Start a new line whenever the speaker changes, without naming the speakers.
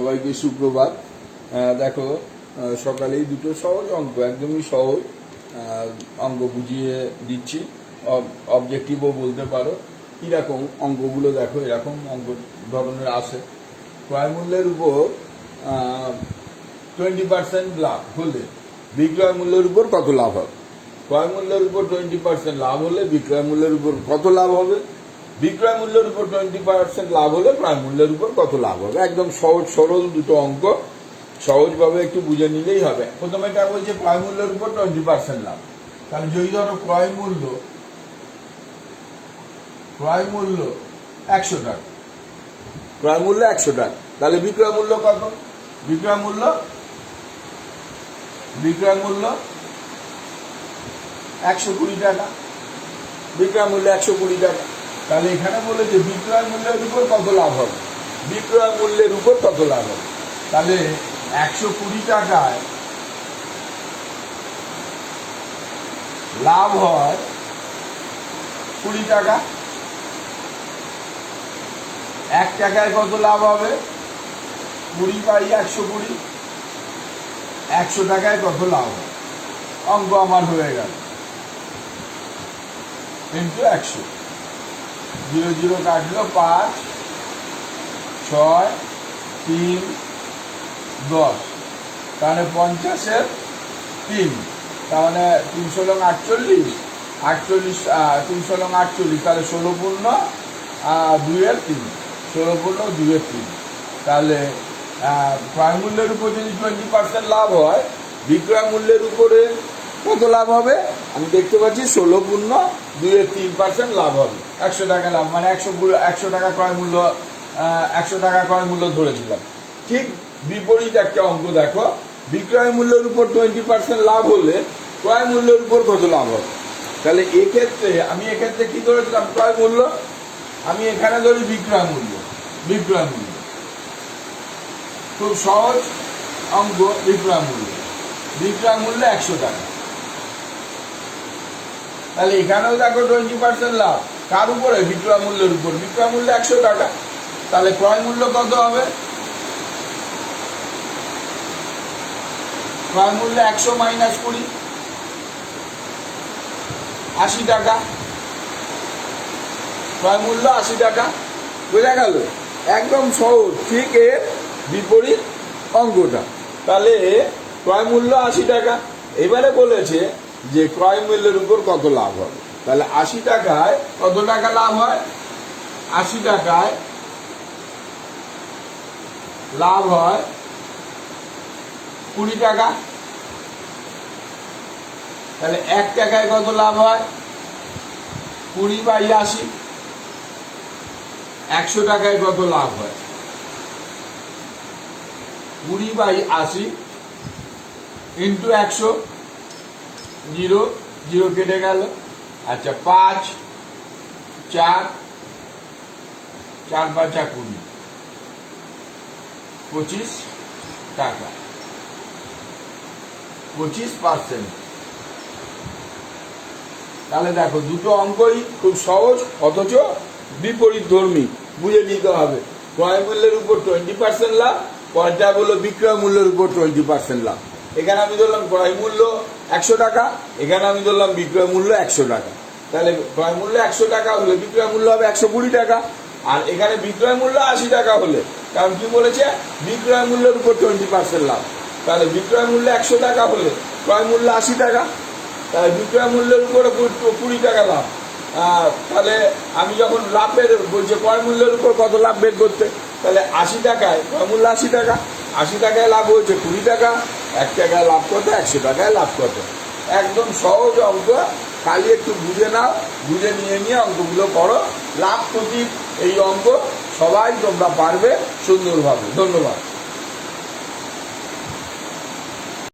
সবাইকে সুপ্রভাত দেখো সকালেই দুটো সহজ অঙ্ক, একদমই সহজ। অঙ্ক বুঝিয়ে দিচ্ছি। অবজেক্টিভও বলতে পারো। কীরকম অঙ্কগুলো দেখো, এরকম অঙ্ক ধরনের আসে ক্রয় মূল্যের উপর টোয়েন্টি পার্সেন্ট লাভ হলে বিক্রয় মূল্যের উপর কত লাভ হবে? ক্রয় মূল্যের উপর টোয়েন্টি পার্সেন্ট লাভ হলে বিক্রয় মূল্যের উপর কত লাভ হবে? বিক্রয় মূল্যের উপর টোয়েন্টি পার্সেন্ট লাভ হলে ক্রয় মূল্যের উপর কত লাভ হবে? একদম সহজ, সরল দুটো অঙ্ক। সহজভাবে একটু বুঝে নিলেই হবে। প্রথমে এটা বলছে ক্রয় মূল্যের উপর টোয়েন্টি পার্সেন্ট লাভ। তাহলে যদি ধরো ক্রয় মূল্য ক্রয় মূল্য একশো টাকা। ক্রয় মূল্য একশো টাকা। তাহলে বিক্রয় মূল্য কত? বিক্রয় মূল্য বিক্রয় মূল্য একশো কুড়ি টাকা। বিক্রয় মূল্য একশো কুড়ি টাকা। তাহলে এখানে বলেছে বিক্রয় মূল্যের উপর কত লাভ হবে? বিক্রয় মূল্যের উপর কত লাভ হবে? তাহলে একশো কুড়ি টাকায় লাভ হয় কুড়ি টাকা। এক টাকায় কত লাভ হবে? কুড়ি বাই একশো কুড়ি। একশো টাকায় কত লাভ হবে? অঙ্ক আমার হয়ে গেল। কিন্তু একশো। জিরো জিরো কাটলো পাঁচ, ছয়, তিন, দশ। তাহলে পঞ্চাশের তিন। তার তিনশো লং আটচল্লিশ আটচল্লিশ তিনশো লং আটচল্লিশ। তাহলে ষোলো পূর্ণ দুইয়ের তিন। ষোলো পূর্ণ, দুইয়ের তিন। তাহলে ক্রয় মূল্যের উপর যদি টোয়েন্টি পার্সেন্ট লাভ হয়, বিক্রয় মূল্যের উপরে কত লাভ হবে? আমি দেখতে পাচ্ছি ষোলো পূর্ণ, দুইয়ের তিন পার্সেন্ট লাভ হবে। একশো টাকা লাভ মানে একশো একশো টাকা ক্রয় মূল্য একশো টাকা ক্রয় মূল্য ধরেছিলাম ঠিক বিপরীত একটা অঙ্ক দেখো, বিক্রয় মূল্যের উপর টোয়েন্টি পার্সেন্ট লাভ হলে ক্রয় মূল্যের উপর কত লাভ হবে? তাহলে এক্ষেত্রে আমি এক্ষেত্রে কি ধরেছিলাম? ক্রয় মূল্য? আমি এখানে ধরি বিক্রয় মূল্য বিক্রয় মূল্য। খুব সহজ অঙ্ক, বিক্রয় মূল্য। বিক্রয় মূল্য একশো টাকা। তাহলে এখানেও দেখো টোয়েন্টি পার্সেন্ট লাভ। কার উপরে? বিক্রয় মূল্যের উপর। বিক্রয় মূল্য একশো টাকা। তাহলে ক্রয় মূল্য কত হবে? ক্রয় মূল্য একশো মাইনাস কুড়ি। আশি টাকা। ক্রয় মূল্য আশি টাকা। বোঝা গেল? একদম সহজ। ঠিক এর বিপরীত অঙ্কটা। তাহলে ক্রয় মূল্য আশি টাকা। এবারে বলেছে যে ক্রয় মূল্যের উপর কত লাভ হবে? তাহলে আশি টাকায় কত টাকা লাভ হয়? আশি টাকায় লাভ হয় কুড়ি টাকা। তাহলে এক টাকায় কত লাভ হয়? কুড়ি বাই আশি, একশো টাকায় কত লাভ হয়? কুড়ি বাই আশি ইন্টু একশো, জিরো জিরো কেটে গেল। আচ্ছা পাঁচ, চার চার পাঁচা কুড়ি। পঁচিশ টাকা। পঁচিশ পার্সেন্ট তাহলে দেখো, দুটো অঙ্কই খুব সহজ, অথচ বিপরীত ধর্মী, বুঝে নিতে হবে। ক্রয় মূল্যের উপর টোয়েন্টি পার্সেন্ট লাভ, পরটা হলো বিক্রয় মূল্যের উপর টোয়েন্টি পার্সেন্ট লাভ। এখানে আমি ধরলাম ক্রয় মূল্য একশো টাকা, এখানে আমি ধরলাম বিক্রয় মূল্য একশো টাকা। তাহলে ক্রয় মূল্য একশো টাকা হলে বিক্রয় মূল্য হবে একশো কুড়ি টাকা, আর এখানে বিক্রয় মূল্য আশি টাকা হলে, কারণ কি বলেছে? বিক্রয় মূল্যের উপর টোয়েন্টি পার্সেন্ট লাভ। তাহলে বিক্রয় মূল্য একশো টাকা হলে ক্রয় মূল্য আশি টাকা, তাহলে বিক্রয় মূল্যের উপরে কুড়ি টাকা লাভ। তাহলে আমি যখন লাভ বের বলছে, ক্রয় মূল্যের উপর কত লাভ বের করতে? তাহলে আশি টাকায়, ক্রয় মূল্য আশি টাকা, আশি টাকায় লাভ হয়েছে কুড়ি টাকা এক টাকায় লাভ কত একশো টাকায় লাভ কত একদম সহজ অঙ্ক, খালি একটু বুঝে নাও, বুঝে নিয়ে নিয়ে অঙ্কগুলো করো। লাভ ক্ষতি এই অঙ্ক সবাই তোমরা পারবে সুন্দরভাবে। ধন্যবাদ।